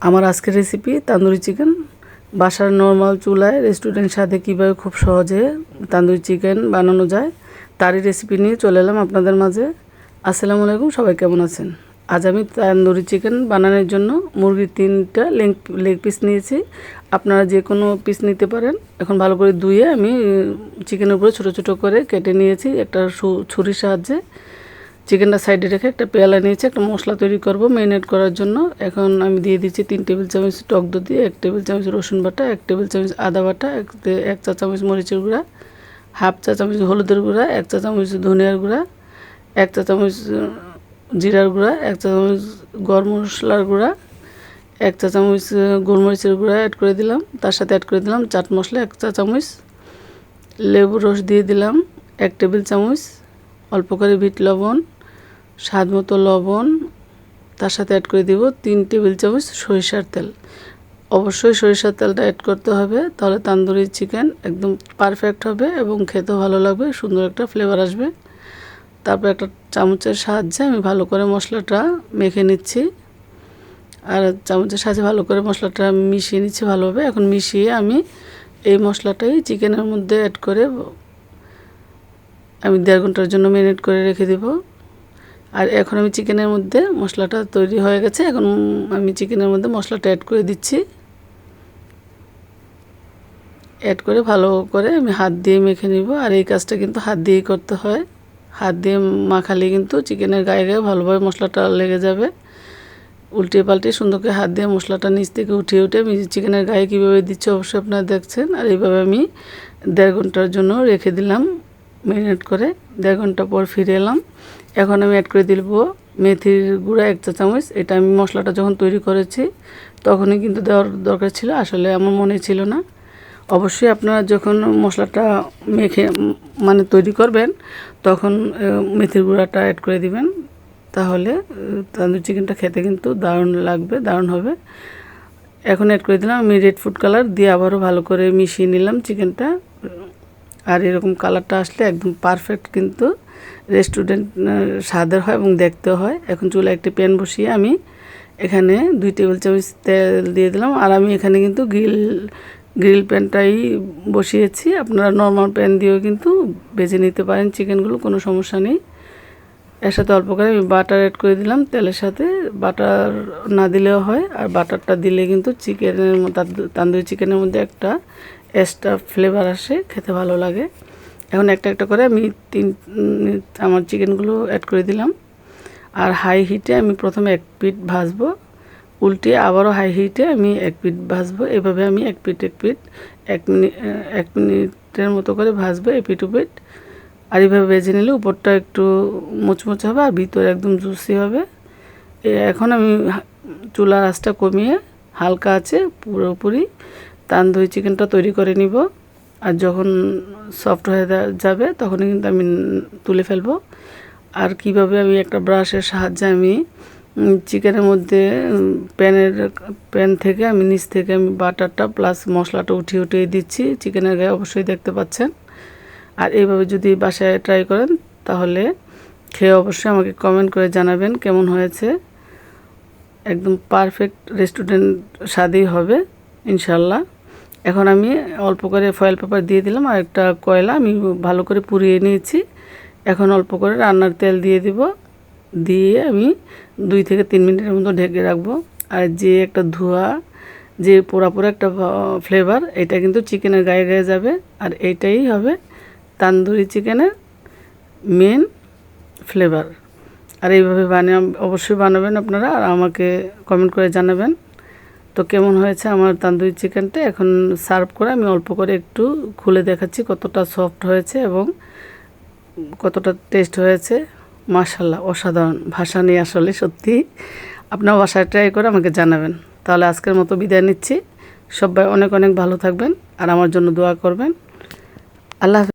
আমার আজকের recipe tandoori chicken বাসার নর্মাল চুলায় রেস্টুরেন্ট সাথে কীভাবে খুব সহজে তান্দুরি চিকেন বানানো যায়, তারই রেসিপি নিয়ে চলে এলাম আপনাদের মাঝে। আসসালামু আলাইকুম, সবাই কেমন আছেন? আজ আমি তান্দুরি চিকেন বানানোর জন্য মুরগির তিনটা লেগ লেগ পিস নিয়েছি। আপনারা যে কোনো পিস নিতে পারেন। এখন ভালো করে ধুয়ে আমি চিকেনের উপরে ছোটো ছোটো করে কেটে নিয়েছি। একটা ছুরির সাহায্যে। চিকেনটা সাইডে রেখে একটা পেয়ালা নিয়েছি, একটা মশলা তৈরি করব মেরিনেট করার জন্য। এখন আমি দিয়ে দিচ্ছি তিন টেবিল চামচ টক দই দিয়ে, এক টেবিল চামচ রসুন বাটা, এক টেবিল চামচ আদা বাটা, এক এক চা চামচ মরিচের গুঁড়া, হাফ চা চামচ হলুদের গুঁড়া, এক চা চামচ ধনিয়ার গুঁড়া, এক চা চামচ জিরার গুঁড়া, এক চা চামচ গরম মশলার গুঁড়া, এক চা চামচ গোলমরিচের গুঁড়া অ্যাড করে দিলাম। তার সাথে অ্যাড করে দিলাম চাট মশলা, এক চা চামচ লেবুর রস দিয়ে দিলাম, এক টেবিল চামচ অল্প করে বিট লবণ স্বাদ মতো লবণ, তার সাথে অ্যাড করে দিব তিন টেবিল চামচ সরিষার তেল। অবশ্যই সরিষার তেলটা অ্যাড করতে হবে, তাহলে তান্দুরি চিকেন একদম পারফেক্ট হবে এবং খেতেও ভালো লাগবে, সুন্দর একটা ফ্লেভার আসবে। তারপর একটা চামচের সাহায্যে আমি ভালো করে মশলাটা মেখে নিচ্ছি। আর চামচের সাহায্যে ভালো করে মশলাটা মিশিয়ে নিচ্ছি ভালোভাবে। এখন মিশিয়ে আমি এই মশলাটাই চিকেনের মধ্যে অ্যাড করে আমি দেড় ঘণ্টার জন্য ম্যারিনেট করে রেখে দেব। আর এখন আমি চিকেনের মধ্যে মশলাটা তৈরি হয়ে গেছে। এখন আমি চিকেনের মধ্যে মশলাটা অ্যাড করে দিচ্ছি। অ্যাড করে ভালো করে আমি হাত দিয়ে মেখে নিব। আর এই কাজটা কিন্তু হাত দিয়েই করতে হয়। হাত দিয়ে মাখালে কিন্তু চিকেনের গায়ে গায়ে ভালোভাবে মশলাটা লেগে যাবে। উল্টে পাল্টে সুন্দর করে হাত দিয়ে মশলাটা নিচ থেকে উঠিয়ে উঠে আমি চিকেনের গায়ে কীভাবে দিচ্ছি অবশ্যই আপনারা দেখছেন। আর এইভাবে আমি দেড় ঘণ্টার জন্য রেখে দিলাম। ম্যারিনেট করে দেড় ঘণ্টা পর ফিরে এলাম। এখন আমি অ্যাড করে দিব মেথির গুঁড়া এক চা চামচ। এটা আমি মশলাটা যখন তৈরি করেছি, তখনই কিন্তু দেওয়ার দরকার ছিল। আসলে আমার মনে ছিল না। অবশ্যই আপনারা যখন মশলাটা মেখে মানে তৈরি করবেন, তখন মেথির গুঁড়াটা অ্যাড করে দিবেন। তাহলে তান্দুরি চিকেনটা খেতে কিন্তু দারুণ লাগবে, দারুণ হবে। এখন অ্যাড করে দিলাম আমি রেড ফুড কালার দিয়ে আবারও ভালো করে মিশিয়ে নিলাম চিকেনটা আর এরকম কালারটা আসলে একদম পারফেক্ট কিন্তু রেস্টুরেন্ট স্বাদের হয় এবং দেখতেও হয়। এখন চুলা একটি প্যান বসিয়ে আমি এখানে দুই টেবিল চামচ তেল দিয়ে দিলাম। আর আমি এখানে কিন্তু গ্রিল গ্রিল প্যানটাই বসিয়েছি। আপনারা নর্মাল প্যান দিয়েও কিন্তু বেজে নিতে পারেন চিকেনগুলো কোনো সমস্যা নেই। এর সাথে অল্প করে আমি বাটার অ্যাড করে দিলাম। তেলের সাথে বাটার না দিলেও হয়। আর বাটারটা দিলে কিন্তু চিকেনের তান্দুরি চিকেনের মধ্যে একটা এক্সট্রা ফ্লেভার আসে, খেতে ভালো লাগে। এখন একটা একটা করে আমি তিন, আমার চিকেনগুলো অ্যাড করে দিলাম। আর হাই হিটে আমি প্রথমে এক পিট ভাজবো। উল্টে আবারও হাই হিটে আমি এক পিট ভাজবো। এভাবে আমি এক পিট এক পিঠ, এক মিনিট এক মিনিটের মতো করে ভাজবো এ পিঠ পিঠ। আর এইভাবে ভেজে নিলে উপরটা একটু মুচমুচে হবে আর ভিতরে একদম জুসি হবে। এখন আমি চুলার আঁচটা কমিয়ে হালকা আছে পুরোপুরি। তান্দুরি চিকেনটা তৈরি করে নিব। আর যখন সফট হয়ে যাবে, তখনই কিন্তু আমি তুলে ফেলব। আর কীভাবে আমি একটা ব্রাশের সাহায্যে আমি চিকেনের মধ্যে প্যানের, প্যান থেকে আমি, নিচ থেকে আমি বাটারটা প্লাস মশলাটা উঠিয়ে উঠিয়ে দিচ্ছি। চিকেনের গায়ে অবশ্যই দেখতে পাচ্ছেন। আর এইভাবে যদি বাসায় ট্রাই করেন, তাহলে খেয়ে অবশ্যই আমাকে কমেন্ট করে জানাবেন কেমন হয়েছে। একদম পারফেক্ট রেস্টুরেন্ট স্বাদেই হবে ইনশাল্লাহ এখন আমি অল্প করে ফয়েল পেপার দিয়ে দিলাম, আর একটা কয়লা আমি ভালো করে পুড়িয়ে নিয়েছি। এখন অল্প করে রান্নার তেল দিয়ে দিব, দিয়ে আমি দুই থেকে তিন মিনিটের মতো ঢেকে রাখব। আর যে একটা ধোয়া, যে পোড়া পোড়া একটা ফ্লেভার এটা কিন্তু চিকেনের গায়ে গায়ে যাবে। আর এইটাই হবে তান্দুরি চিকেনের মেন ফ্লেভার আর এইভাবে বানিয়ে অবশ্যই বানাবেন আপনারা, আর আমাকে কমেন্ট করে জানাবেন। তো কেমন হয়েছে? আমার তান্দুরি চিকেনটা এখন সার্ভ করে আমি অল্প করে একটু খুলে দেখাচ্ছি কতটা সফট হয়েছে এবং কতটা টেস্ট হয়েছে। মাশাল্লাহ অসাধারণ। ভাষা নেই আসলে সত্যি আপনার বাসায় ট্রাই করে আমাকে জানাবেন। তাহলে আজকের মতো বিদায় নিচ্ছি। সবাই অনেক অনেক ভালো থাকবেন আর আমার জন্য দোয়া করবেন। আল্লাহ।